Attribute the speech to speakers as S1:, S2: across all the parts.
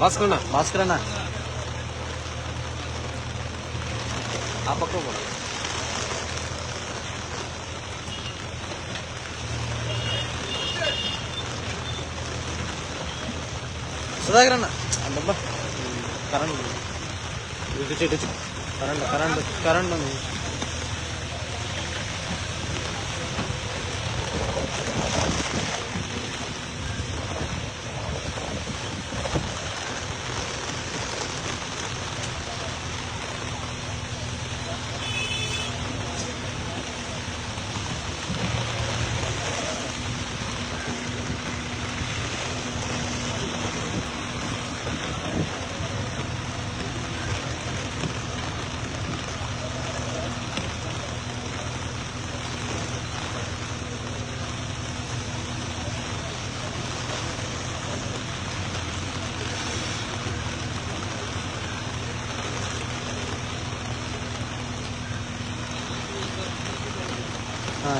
S1: భాస్కర్ అన్న భాస్కర్ అన్న ఆ పక్క కూడా సుధాకర్ అన్న డబ్బా కరెంట్. కరెంట్ కరెంట్ కరెంట్ ఉంది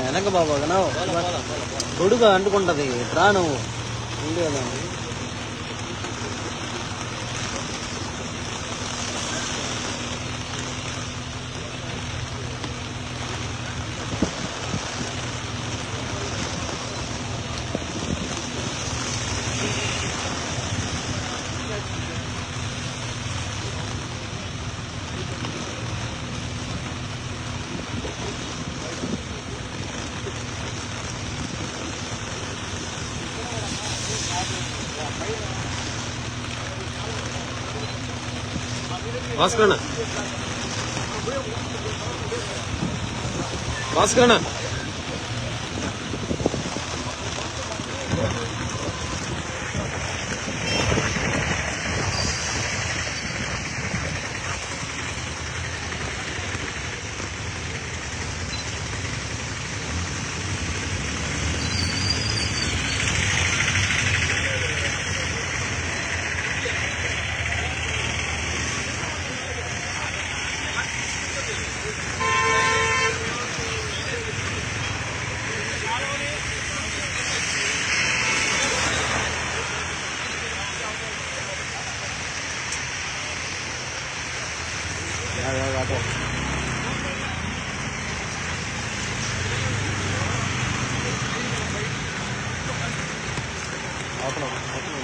S1: వెనక బాబా నువ్వు గొడుగు అంటుకుంటది రా నువ్వు ఉంది కదా భాస్కర్ అన్న భాస్కర్ అన్న అదే, అదే, అదే. అవతల, అవతల.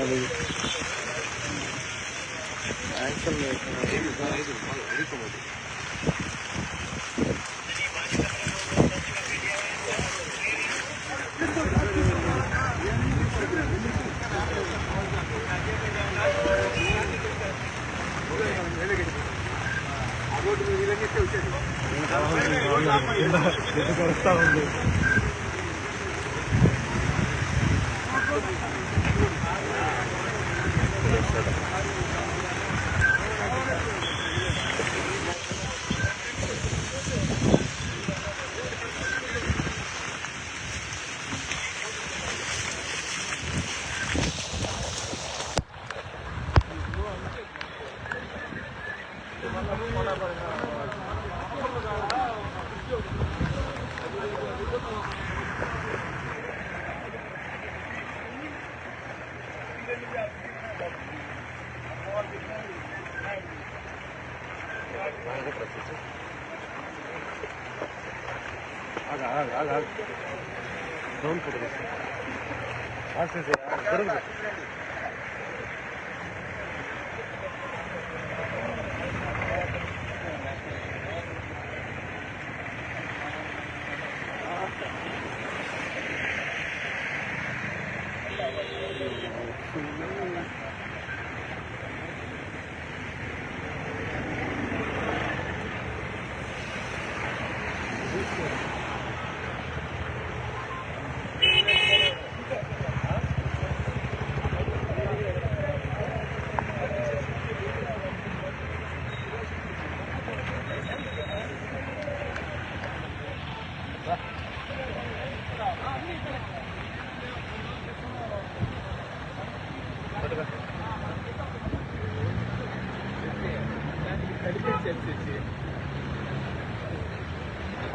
S1: అది action Haga, haga, haga. Don't put it. Haces, haces.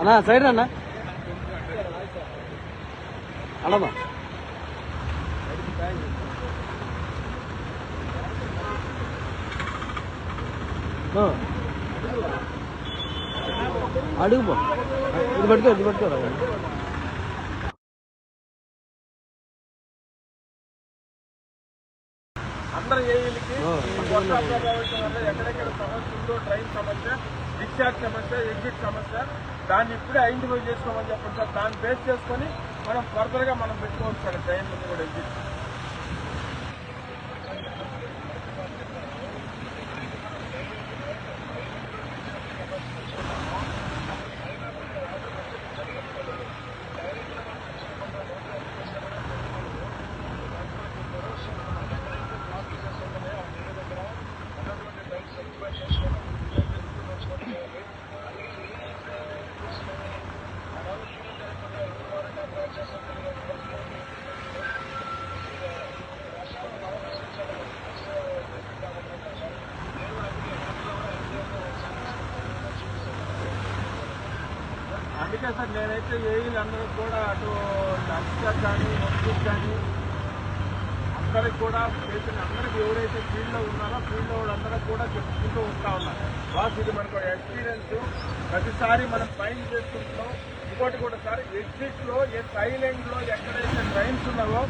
S1: అన్నా సైడ్ అన్న అన్నమ్మా అడుగు ఇది పట్టుకో ఇది పట్టుకో
S2: అందరు ఏఈలకి
S1: ఆ.
S2: వర్షా ప్రభావితం వల్ల ఎక్కడెక్కడ సమస్య ఉందో ట్రైన్ సమస్య డిశ్చార్జ్ సమస్య ఎగ్జిట్ సమస్య దాన్ని ఇప్పుడే ఐడెంటిఫై చేసుకోమని చెప్పండి సార్ దాన్ని బేస్ చేసుకొని మనం ఫర్దర్గా మనం పెట్టుకోవచ్చు సార్ ట్రైన్ కూడా ఎగ్జిట్ ఓకే సార్ నేనైతే ఏఈలు అందరూ కూడా అటు అఫీసర్ కానీ ఎస్పీస్ కానీ అందరికి కూడా చేసిన అందరికి ఎవరైతే ఫీల్డ్లో ఉన్నారో ఫీల్డ్లో వాళ్ళందరూ కూడా చెప్పుకుంటూ ఉంటా ఉన్నారు బాస్ ఇది మనకు ఎక్స్పీరియన్స్. ప్రతిసారి మనం ఫైన్ చేసుకుంటున్నాం ఇంకోటి కూడా సార్ ఎగ్జిట్లో ఏ థైలాండ్లో ఎక్కడైతే ట్రైన్స్ ఉన్నావో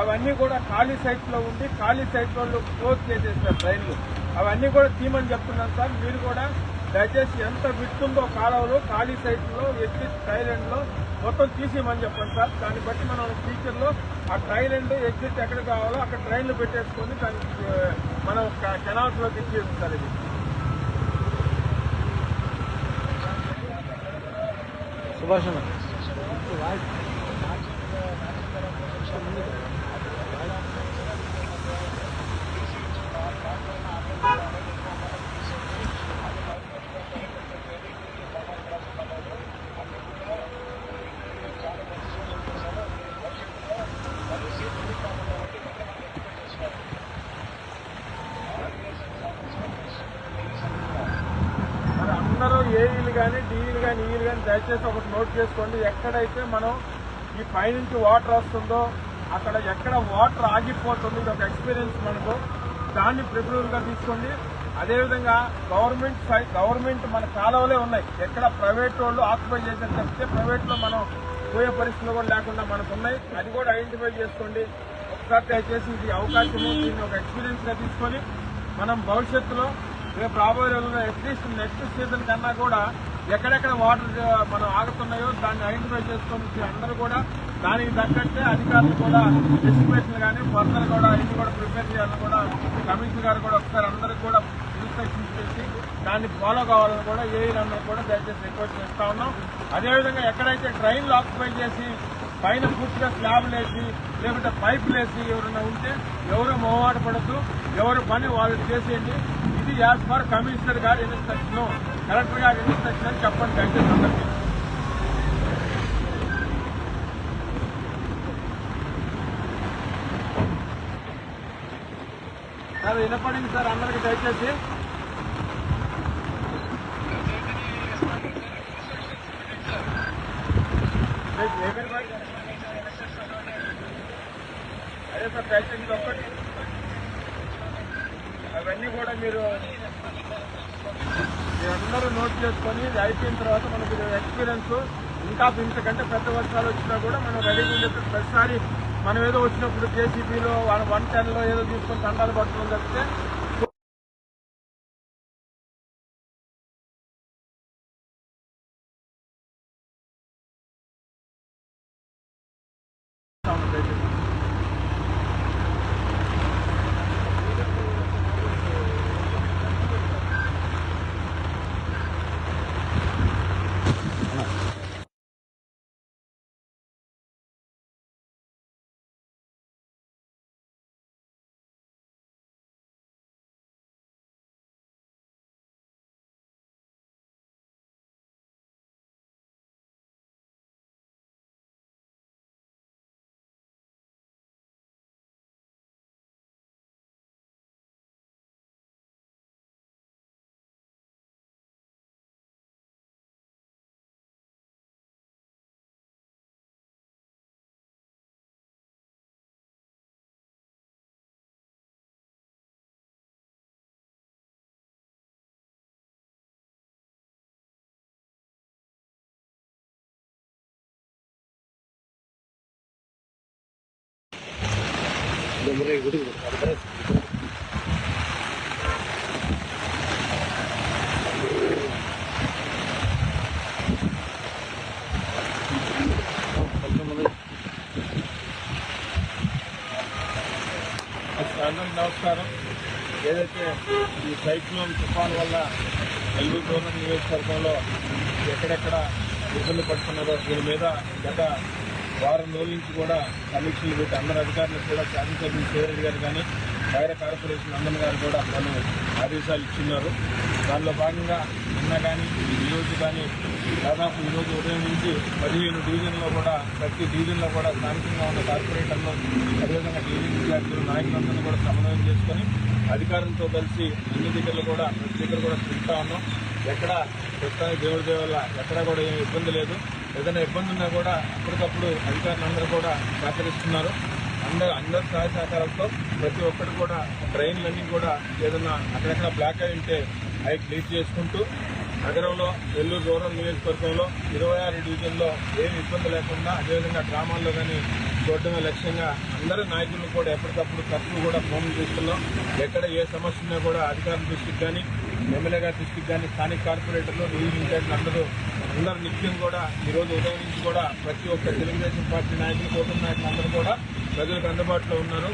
S2: అవన్నీ కూడా ఖాళీ సైట్లో ఉండి ఖాళీ సైట్ వాళ్ళు క్లోజ్ చేసేస్తారు ట్రైన్లు. అవన్నీ కూడా తీమని చెప్తున్నాను సార్. మీరు కూడా దయచేసి ఎంత విడుతుందో కాలువలో ఖాళీ సైట్లో ఎగ్జిట్ థైలాండ్ మొత్తం తీసేయమని చెప్పండి సార్. దాన్ని బట్టి మనం ఫ్యూచర్లో ఆ థైలాండ్ ఎగ్జిట్ ఎక్కడ కావాలో అక్కడ ట్రైన్లు పెట్టేసుకొని దానికి మనం కెనాల్స్లో లోకి సార్ ఇది.
S1: సుభాష్ అన్న
S2: మరి అందరూ ఏఈలు కానీ డీఈలు కానీ ఈలు కానీ దయచేసి ఒకటి నోట్ చేసుకోండి. ఎక్కడైతే మనం ఈ పైనుంచి వాటర్ వస్తుందో అక్కడ ఎక్కడ వాటర్ ఆగిపోతుంది ఇది ఒక ఎక్స్పీరియన్స్ మనకు. దాన్ని ప్రిఫరబుల్గా తీసుకోండి. అదేవిధంగా గవర్నమెంట్ సై- గవర్నమెంట్ మన కాలువలే ఉన్నాయి. ఎక్కడ ప్రైవేట్ వాళ్ళు ఆక్యుపై చేశారు తప్పితే ప్రైవేట్లో మనం పోయే పరిస్థితులు కూడా లేకుండా మనకు ఉన్నాయి. అది కూడా ఐడెంటిఫై చేసుకోండి. ఒకసారి దయచేసి ఇది అవకాశము. దీన్ని ఒక ఎక్స్పీరియన్స్గా తీసుకొని మనం భవిష్యత్తులో రేపు రాబోయే రోజుల్లో అట్లీస్ట్ నెక్స్ట్ సీజన్ కన్నా కూడా ఎక్కడెక్కడ వాటర్ మనం ఆగుతున్నాయో దాన్ని ఐడెంటిఫై చేసుకొని అందరూ కూడా దానికి తగ్గట్టే అధికారులు కూడా ఎస్టిమేషన్ కానీ ఫర్దర్ కూడా ఇది కూడా ప్రిపేర్ చేయాలని కూడా కమిషనర్ గారు కూడా ఒకసారి అందరికి కూడా ఇన్స్ట్రక్షన్స్ చేసి దాన్ని ఫాలో కావాలని కూడా ఏ అందరూ కూడా దయచేసి రిక్వెస్ట్ చేస్తా ఉన్నాం. అదేవిధంగా ఎక్కడైతే ట్రైన్లు ఆక్యుపై చేసి పైన పూర్తిగా స్లాబ్లు వేసి లేకపోతే పైపులు వేసి ఎవరైనా ఉంటే ఎవరు మొహమాట పడద్దు ఎవరు పని వాళ్ళు చేసేయండి. ఇది యాజ్ పర్ కమిషనర్ గారి ఇన్స్ట్రక్షన్ కలెక్టర్ గారి ఇన్స్ట్రక్షన్ అని చెప్పండి దయచేసి అందరికీ సార్ వినపడింది సార్ అందరికి దయచేసి అదే సార్ దయచేసి ఇది ఒక్కటి అవన్నీ కూడా మీరు మీరందరూ నోట్ చేసుకొని ఇది అయిపోయిన తర్వాత మనకి ఎక్స్పీరియన్స్ ఇంకా పెంచకంటే పెద్ద వర్షాలు వచ్చినా కూడా మనం రెడీగా ఉండే ప్రతిసారి మనం ఏదో వచ్చినప్పుడు జేసీబీలో వన్ టెన్లో ఏదో తీసుకొని తండాలు పట్టడం తప్పితే అందరికి నమస్కారం. ఏదైతే ఈ సైక్లోన్ తుఫాన్ వల్ల నెల్లూరు గవర్నమెంట్ నియోజకవర్గంలో ఎక్కడెక్కడ ఇబ్బంది పడుతున్నారో దీని మీద గత వారం రోజుల నుంచి కూడా సమీక్షలు పెట్టి అందరు అధికారులకు కూడా శాసనసభ్యులు శివరెడ్డి గారు కానీ వైర కార్పొరేషన్ అందరి గారు కూడా పలు ఆదేశాలు ఇచ్చిన్నారు. దానిలో భాగంగా నిన్న కానీ ఈరోజు కానీ దాదాపు ఈరోజు రోజు ఉదయం నుంచి పదిహేను డివిజన్లో కూడా ప్రతి డివిజన్లో కూడా స్థానికంగా ఉన్న కార్పొరేటర్లు అదేవిధంగా డివిజన్ విద్యార్థులు నాయకులందరినీ కూడా సమన్వయం చేసుకొని అధికారులతో కలిసి అన్ని దగ్గరలో కూడా ప్రతి దగ్గర కూడా తిరుగుతా ఉన్నాం. ఎక్కడ ప్రస్తుతానికి దేవుడి దేవుళ్ళ ఎక్కడ కూడా ఏమి ఇబ్బంది లేదు. ఏదైనా ఇబ్బంది ఉన్నా కూడా అప్పటికప్పుడు అధికారులందరూ కూడా సహకరిస్తున్నారు. అందరు అందరి సహాయ సహకారాలతో ప్రతి ఒక్కరు కూడా ట్రైన్లన్నీ కూడా ఏదైనా అక్కడక్కడ బ్లాక్ అయి ఉంటే అవి క్లీన్ చేసుకుంటూ నగరంలో నెల్లూరు రూరల్ నియోజకవర్గంలో ఇరవై ఆరు డివిజన్లో ఏమి ఇబ్బంది లేకుండా అదేవిధంగా గ్రామాల్లో కానీ చూడటమే లక్ష్యంగా అందరూ నాయకులు కూడా ఎప్పటికప్పుడు తప్పులు కూడా ఫోన్లు చేస్తున్నాం. ఎక్కడ ఏ సమస్య ఉన్నా కూడా అధికారుల దృష్టికి కానీ ఎమ్మెల్యే గారి దృష్టికి కానీ స్థానిక కార్పొరేటర్లు నియోజకవర్గాలు అందరూ అందరు నిత్యం కూడా ఈరోజు ఉదయం నుంచి కూడా ప్రతి ఒక్క తెలుగుదేశం పార్టీ నాయకులు కూటమి నాయకులు అందరూ కూడా ప్రజలకు అందుబాటులో ఉన్నారు.